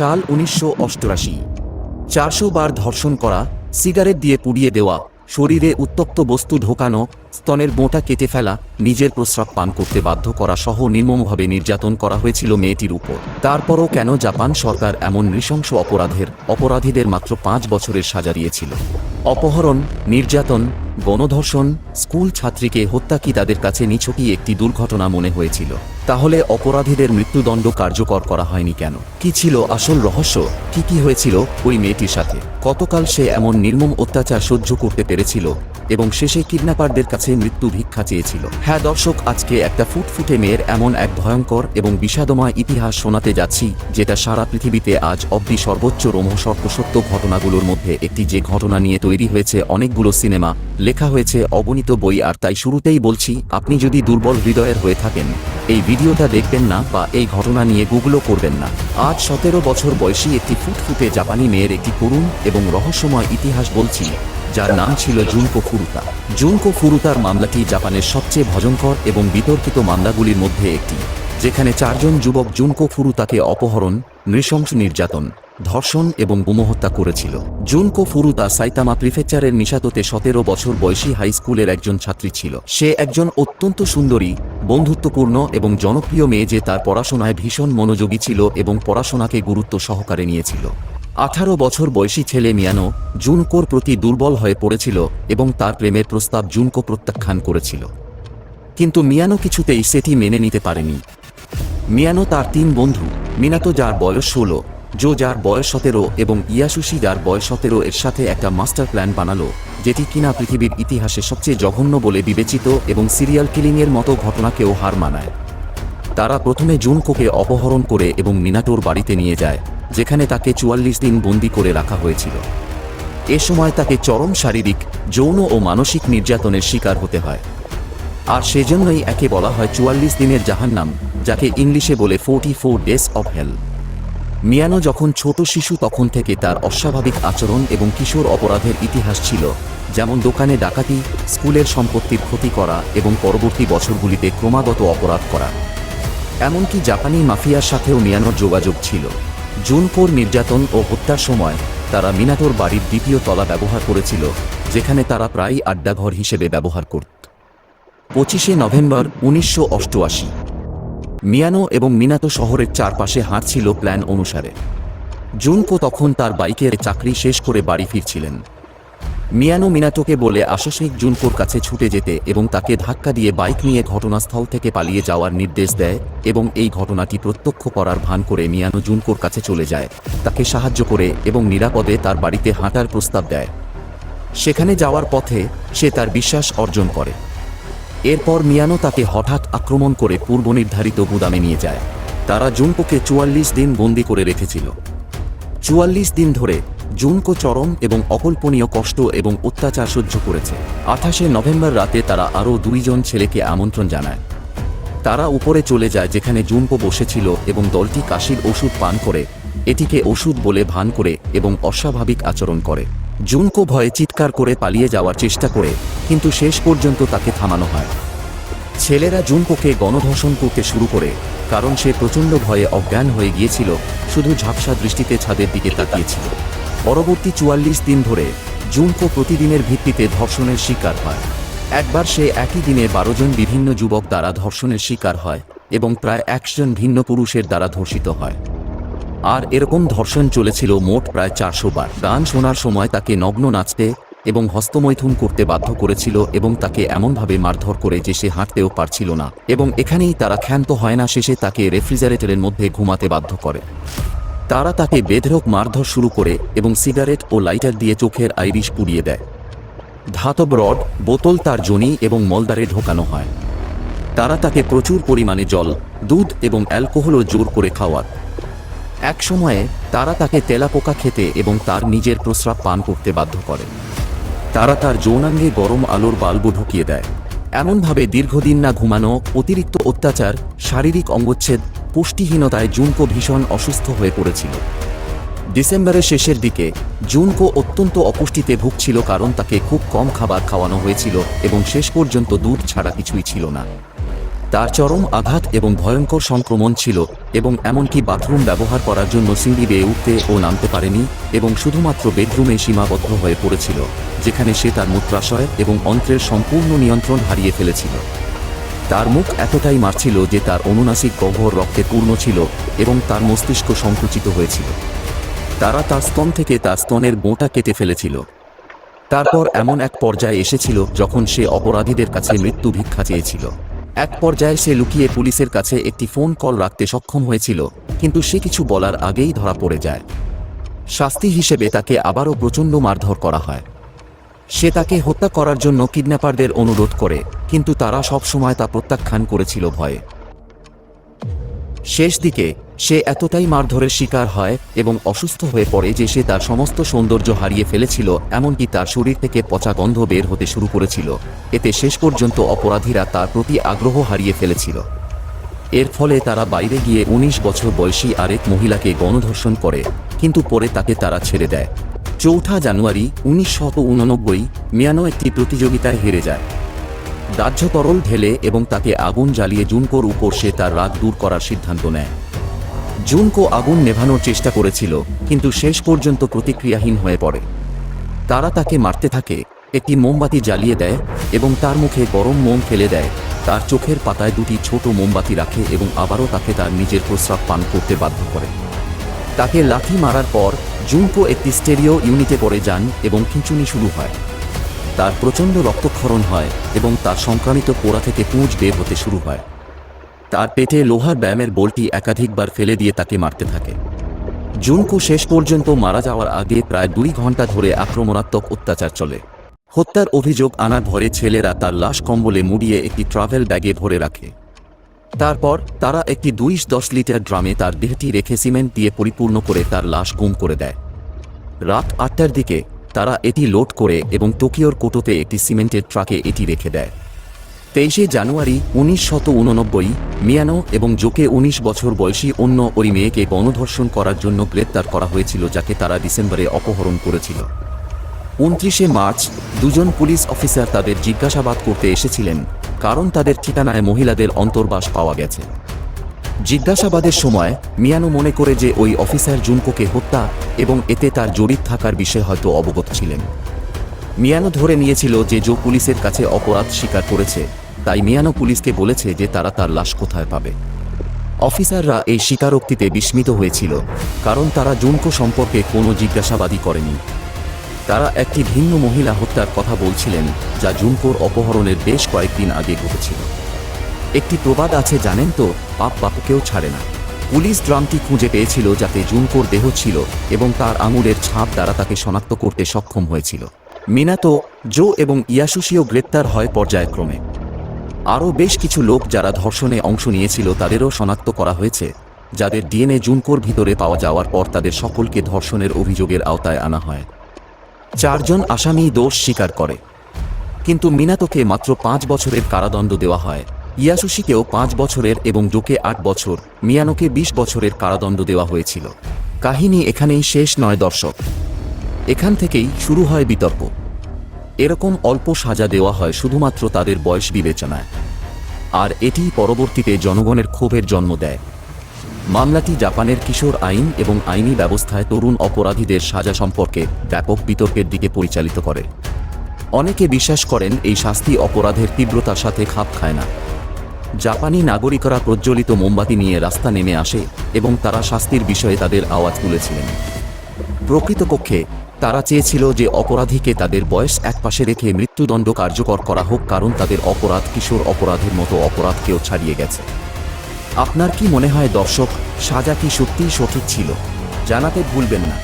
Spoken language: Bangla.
সাল উনিশশো অষ্টআশি। চারশো বার ধর্ষণ করা, সিগারেট দিয়ে পুড়িয়ে দেওয়া, শরীরে উত্তপ্ত বস্তু ঢোকানো, স্তনের বোঁটা কেটে ফেলা, নিজের প্রস্রাব পান করতে বাধ্য করা সহ নির্মমভাবে নির্যাতন করা হয়েছিল মেয়েটির উপর। তারপরও কেন জাপান সরকার এমন নৃশংস অপরাধের, অপরাধীদের মাত্র পাঁচ বছরের সাজা দিয়েছিল? অপহরণ, নির্যাতন, গণধর্ষণ, স্কুল ছাত্রীকে হত্যা কি তাদের কাছে নিছকই একটি দুর্ঘটনা মনে হয়েছিল? তাহলে অপরাধীদের মৃত্যুদণ্ড কার্যকর করা হয়নি কেন? কি ছিল আসল রহস্য? কি কি হয়েছিল ওই মেয়েটির সাথে? কতকাল সে এমন নির্মম অত্যাচার সহ্য করতে পেরেছিল এবং শেষে কিডন্যাপারদের কাছে মৃত্যু ভিক্ষা চেয়েছিল? হ্যাঁ দর্শক, আজকে একটা ফুটফুটে মেয়ের এমন এক ভয়ঙ্কর এবং বিষাদময় ইতিহাস শোনাতে যাচ্ছি, যেটা সারা পৃথিবীতে আজ অব্দি সর্বোচ্চ রোমহর্ষক সত্য ঘটনাগুলোর মধ্যে একটি যে ঘটনা নিয়ে তৈরি হয়েছে অনেকগুলো সিনেমা, লেখা হয়েছে অগণিত বই, আর তাই শুরুতেই বলছি, আপনি যদি দুর্বল হৃদয়ের হয়ে থাকেন, এই ভিডিওটা দেখবেন না বা এই ঘটনা নিয়ে গুগলও করবেন না। আজ সতেরো বছর বয়সী একটি ফুটফুটে জাপানি মেয়ের একটি করুণ এবং রহস্যময় ইতিহাস বলছি, যার নাম ছিল জুনকো ফুরুতা। জুনকো ফুরুতার মামলাটি জাপানের সবচেয়ে ভজঙ্কর এবং বিতর্কিত মামলাগুলির মধ্যে একটি, যেখানে চারজন যুবক জুনকো ফুরুতাকে অপহরণ, নৃশংস নির্যাতন ধর্ষণ এবং বোমহত্যা করেছিল। জুনকো ফুরুতা সাইতামা প্রিফেকচারের নিশাততে সতেরো বছর বয়সী হাই স্কুলের একজন ছাত্রী ছিল। সে একজন অত্যন্ত সুন্দরী, বন্ধুত্বপূর্ণ এবং জনপ্রিয় মেয়ে যে তার পড়াশোনায় ভীষণ মনোযোগী ছিল এবং পড়াশোনাকে গুরুত্ব সহকারে নিয়েছিল। আঠারো বছর বয়সী ছেলে মিয়ানো জুনকোর প্রতি দুর্বল হয়ে পড়েছিল এবং তার প্রেমের প্রস্তাব জুনকো প্রত্যাখ্যান করেছিল। কিন্তু মিয়ানো কিছুতেই সেটি মেনে নিতে পারেনি। মিয়ানো তার তিন বন্ধু, মিনাতো যার বয়স ষোলো জো যার বয়স সতেরো এবং ইয়াসুশি যার বয়স সতেরো এর সাথে একটা মাস্টার প্ল্যান বানালো, যেটি কিনা পৃথিবীর ইতিহাসে সবচেয়ে জঘন্য বলে বিবেচিত এবং সিরিয়াল কিলিংয়ের মতো ঘটনাকেও হার মানায়। তারা প্রথমে জুনকোকে অপহরণ করে এবং মিনাটোর বাড়িতে নিয়ে যায়, যেখানে তাকে চুয়াল্লিশ দিন বন্দি করে রাখা হয়েছিল। এ সময় তাকে চরম শারীরিক, যৌন ও মানসিক নির্যাতনের শিকার হতে হয়। আর সেজন্যই একে বলা হয় চুয়াল্লিশ দিনের জাহান্নাম, যাকে ইংলিশে বলে forty four days of hell. মিয়ানো যখন ছোট শিশু তখন থেকে তার অস্বাভাবিক আচরণ এবং কিশোর অপরাধের ইতিহাস ছিল, যেমন দোকানে ডাকাতি, স্কুলের সম্পত্তির ক্ষতি করা এবং পরবর্তী বছরগুলিতে ক্রমাগত অপরাধ করা। এমনকি জাপানি মাফিয়ার সাথেও মিয়ানোর যোগাযোগ ছিল। জুনকোর নির্যাতন ও হত্যার সময় তারা মিনাটোর বাড়ির দ্বিতীয় তলা ব্যবহার করেছিল, যেখানে তারা প্রায়ই আড্ডাঘর হিসেবে ব্যবহার করত। পঁচিশে নভেম্বর উনিশশো অষ্টআশি। মিয়ানো এবং মিনাতো শহরের চারপাশে হাঁটছিল প্ল্যান অনুসারে। জুনকো তখন তার বাইকের চাকরি শেষ করে বাড়ি ফিরছিলেন। মিয়ানো মিনাটোকে বলে আশাসিক জুনকোর কাছে ছুটে যেতে এবং তাকে ধাক্কা দিয়ে বাইক নিয়ে ঘটনাস্থল থেকে পালিয়ে যাওয়ার নির্দেশ দেয় এবং এই ঘটনাটি প্রত্যক্ষ করার ভান করে মিয়ানো জুনকোর কাছে চলে যায়। তাকে সাহায্য করে এবং নিরাপদে তার বাড়িতে হাঁটার প্রস্তাব দেয়। সেখানে যাওয়ার পথে সে তার বিশ্বাস অর্জন করে। এরপর মিয়ানো তাকে হঠাৎ আক্রমণ করে পূর্বনির্ধারিত গুদামে নিয়ে যায়। তারা জুনকোকে চুয়াল্লিশ দিন বন্দি করে রেখেছিল। চুয়াল্লিশ দিন ধরে জুনকো চরম এবং অকল্পনীয় কষ্ট এবং অত্যাচার সহ্য করেছে। আঠাশে নভেম্বর রাতে তারা আরও দুইজন ছেলেকে আমন্ত্রণ জানায়। তারা উপরে চলে যায় যেখানে জুনকো বসেছিল এবং দলটি কাশির ওষুধ পান করে, এটিকে ওষুধ বলে ভান করে এবং অস্বাভাবিক আচরণ করে। জুনকো ভয়ে চিৎকার করে পালিয়ে যাওয়ার চেষ্টা করে, কিন্তু শেষ পর্যন্ত তাকে থামানো হয়। ছেলেরা জুনকোকে গণধর্ষণ করতে শুরু করে, কারণ সে প্রচণ্ড ভয়ে অজ্ঞান হয়ে গিয়েছিল, শুধু ঝাপসা দৃষ্টিতে ছাদের দিকে তাকিয়েছিল। পরবর্তী চুয়াল্লিশ দিন ধরে, জুনকো প্রতিদিনের ভিত্তিতে ধর্ষণের শিকার হয়। একবার সে একই দিনে বারো জন বিভিন্ন যুবক দ্বারা ধর্ষণের শিকার হয় এবং প্রায় একজন ভিন্ন পুরুষের দ্বারা ধর্ষিত হয়। আর এরকম ধর্ষণ চলেছিল মোট প্রায় চারশো বার। গান শোনার সময় তাকে নগ্ন নাচতে এবং হস্তমৈথুন করতে বাধ্য করেছিল এবং তাকে এমনভাবে মারধর করে যে সে হাঁটতেও পারছিল না। এবং এখানেই তারা ক্ষান্ত হয় না, শেষে তাকে রেফ্রিজারেটরের মধ্যে ঘুমাতে বাধ্য করে। তারা তাকে বেধরক মারধর শুরু করে এবং সিগারেট ও লাইটার দিয়ে চোখের আইরিশ পুড়িয়ে দেয়। ধাতব রড, বোতল তার জনি এবং মলদারে ঢোকানো হয়। তারা তাকে প্রচুর পরিমাণে জল, দুধ এবং অ্যালকোহলও জোর করে খাওয়ার এক সময়ে তারা তাকে তেলাপোকা খেতে এবং তার নিজের প্রস্রাব পান করতে বাধ্য করে। তারা তার যৌনাঙ্গে গরম আলোর বাল্ব ঢুকিয়ে দেয়। এমনভাবে দীর্ঘদিন না ঘুমানো, অতিরিক্ত অত্যাচার, শারীরিক অঙ্গচ্ছেদ, পুষ্টিহীনতায় জুনকো ভীষণ অসুস্থ হয়ে পড়েছিল। ডিসেম্বরের শেষের দিকে, জুনকো অত্যন্ত অপুষ্টিতে ভুগছিল কারণ তাকে খুব কম খাবার খাওয়ানো হয়েছিল এবং শেষ পর্যন্ত দুধ ছাড়া কিছুই ছিল না। তার চরম আঘাত এবং ভয়ঙ্কর সংক্রমণ ছিল, এবং এমনকি বাথরুম ব্যবহার করার জন্য সিঁড়ি বেয়ে উঠতে ও নামতে পারেনি, এবং শুধুমাত্র বেডরুমে সীমাবদ্ধ হয়ে পড়েছিল, যেখানে সে তার মূত্রাশয় এবং অন্ত্রের সম্পূর্ণ নিয়ন্ত্রণ হারিয়ে ফেলেছিল। তার মুখ এতটাই মারছিল যে তার অনুনাসিক গহ্বর রক্তে পূর্ণ ছিল এবং তার মস্তিষ্ক সংকুচিত হয়েছিল। তারা তার স্তন থেকে তার স্তনের বোঁটা কেটে ফেলেছিল। তারপর এমন এক পর্যায়ে এসেছিল যখন সে অপরাধীদের কাছে মৃত্যু ভিক্ষা চেয়েছিল। এক পর্যায়ে সে লুকিয়ে পুলিশের কাছে একটি ফোন কল রাখতে সক্ষম হয়েছিল, কিন্তু সে কিছু বলার আগেই ধরা পড়ে যায়। শাস্তি হিসেবে তাকে আবারও প্রচণ্ড মারধর করা হয়। সে তাকে হত্যা করার জন্য কিডন্যাপারদের অনুরোধ করে, কিন্তু তারা সবসময় তা প্রত্যাখ্যান করেছিল ভয়ে। শেষ দিকে সে এতটাই মারধরের শিকার হয় এবং অসুস্থ হয়ে পড়ে যে সে তার সমস্ত সৌন্দর্য হারিয়ে ফেলেছিল, এমনকি তার শরীর থেকে পচা গন্ধ বের হতে শুরু করেছিল। এতে শেষ পর্যন্ত অপরাধীরা তার প্রতি আগ্রহ হারিয়ে ফেলেছিল। এর ফলে তারা বাইরে গিয়ে ১৯ বছর বয়সী আরেক মহিলাকে গণধর্ষণ করে, কিন্তু পরে তাকে তারা ছেড়ে দেয়। চৌঠা জানুয়ারি উনিশশত উননব্বই মিয়ানো একটি প্রতিযোগিতায় হেরে যায়। দাহ্য তরল ঢেলে এবং তাকে আগুন জ্বালিয়ে জুনকোর উপর সে তার রাগ দূর করার সিদ্ধান্ত নেয়। জুনকো আগুন নেভানোর চেষ্টা করেছিল, কিন্তু শেষ পর্যন্ত প্রতিক্রিয়াহীন হয়ে পড়ে। তারা তাকে মারতে থাকে, একটি মোমবাতি জ্বালিয়ে দেয় এবং তার মুখে গরম মোম ফেলে দেয়। তার চোখের পাতায় দুটি ছোট মোমবাতি রাখে এবং আবারও তাকে তার নিজের প্রস্রাব পান করতে বাধ্য করে। তাকে লাথি মারার পর, জুনকো একটি স্টেরিও ইউনিটে পড়ে যান এবং খিঁচুনি শুরু হয়। তার প্রচণ্ড রক্তক্ষরণ হয় এবং তার সংক্রামিত পোড়া থেকে পুঁজ বের হতে শুরু হয়। তার পেটে লোহার ব্যায়ামের বলটি একাধিকবার ফেলে দিয়ে তাকে মারতে থাকে। জুনকো শেষ পর্যন্ত মারা যাওয়ার আগে প্রায় দুই ঘণ্টা ধরে আক্রমণাত্মক অত্যাচার চলে। হত্যার অভিযোগ আনার ভরে ছেলেরা তার লাশ কম্বলে মুড়িয়ে একটি ট্রাভেল ব্যাগে ভরে রাখে। তারপর তারা একটি দুইশ দশ লিটার ড্রামে তার দেহটি রেখে সিমেন্ট দিয়ে পরিপূর্ণ করে তার লাশ গুম করে দেয়। রাত আটটার দিকে তারা এটি লোড করে এবং টোকিওর কোটোতে একটি সিমেন্টের ট্রাকে এটি রেখে দেয়। তেইশে জানুয়ারি উনিশ শত উননব্বই মিয়ানো এবং জোকে উনিশ বছর বয়সী অন্য ওই মেয়েকে গণধর্ষণ করার জন্য গ্রেপ্তার করা হয়েছিল, যাকে তারা ডিসেম্বরে অপহরণ করেছিল। উনত্রিশে মার্চ, দুজন পুলিশ অফিসার তাদের জিজ্ঞাসাবাদ করতে এসেছিলেন, কারণ তাদের ঠিকানায় মহিলাদের অন্তর্বাস পাওয়া গেছে। জিজ্ঞাসাবাদের সময় মিয়ানো মনে করে যে ওই অফিসার জুনকোকে হত্যা এবং এতে তার জড়িত থাকার বিষয়ে হয়তো অবগত ছিলেন। মিয়ানো ধরে নিয়েছিল যে জো পুলিশের কাছে অপরাধ স্বীকার করেছে। তাই মিয়ানো পুলিশকে বলেছে যে তারা তার লাশ কোথায় পাবে। অফিসাররা এই স্বীকারোক্তিতে বিস্মিত হয়েছিল, কারণ তারা জুনকো সম্পর্কে কোনো জিজ্ঞাসাবাদই করেনি। তারা একটি ভিন্ন মহিলা হত্যার কথা বলছিলেন, যা জুনকোর অপহরণের বেশ কয়েকদিন আগে ঘটেছিল। একটি প্রবাদ আছে, জানেন তো, পাপ বাপুকেও ছাড়ে না। পুলিশ ড্রামটি খুঁজে পেয়েছিল যাতে জুনকোর দেহ ছিল এবং তার আঙুলের ছাপ দ্বারা তাকে শনাক্ত করতে সক্ষম হয়েছিল। মিনাতো, জো এবং ইয়াসুশিও গ্রেপ্তার হয় পর্যায়ক্রমে। আরও বেশ কিছু লোক যারা ধর্ষণে অংশ নিয়েছিল তাদেরও শনাক্ত করা হয়েছে, যাদের ডিএনএ জুনকোর ভিতরে পাওয়া যাওয়ার পর তাদের সকলকে ধর্ষণের অভিযোগের আওতায় আনা হয়। চারজন আসামি দোষ স্বীকার করে। কিন্তু মিনাতোকে মাত্র পাঁচ বছরের কারাদণ্ড দেওয়া হয়। ইয়াসুশিকেও পাঁচ বছরের এবং জোকে আট বছর, মিয়ানোকে বিশ বছরের কারাদণ্ড দেওয়া হয়েছিল। কাহিনী এখানেই শেষ নয় দর্শক। এখান থেকেই শুরু হয় বিতর্ক। এরকম অল্প সাজা দেওয়া হয় শুধুমাত্র তাদের বয়স বিবেচনায়। আর এটি পরবর্তীতে জনগণের ক্ষোভের জন্ম দেয়। মামলাটি জাপানের কিশোর আইন এবং আইনি ব্যবস্থায় তরুণ অপরাধীদের সাজা সম্পর্কে ব্যাপক বিতর্কের দিকে পরিচালিত করে। অনেকে বিশ্বাস করেন এই শাস্তি অপরাধের তীব্রতার সাথে খাপ খায় না। জাপানি নাগরিকরা প্রজ্বলিত মোমবাতি নিয়ে রাস্তা নেমে আসে এবং তারা শাস্তির বিষয়ে তাদের আওয়াজ তুলেছিলেন। প্রকৃতপক্ষে তারা চেয়েছিল যে অপরাধীকে তাদের বয়স একপাশে রেখে মৃত্যুদণ্ড কার্যকর করা হোক, কারণ তাদের অপরাধ কিশোর অপরাধের মতো অপরাধকেও ছাড়িয়ে গেছে। আপনার কি মনে হয় দর্শক, সাজা কি সত্যিই সঠিক ছিল? জানাতে ভুলবেন না।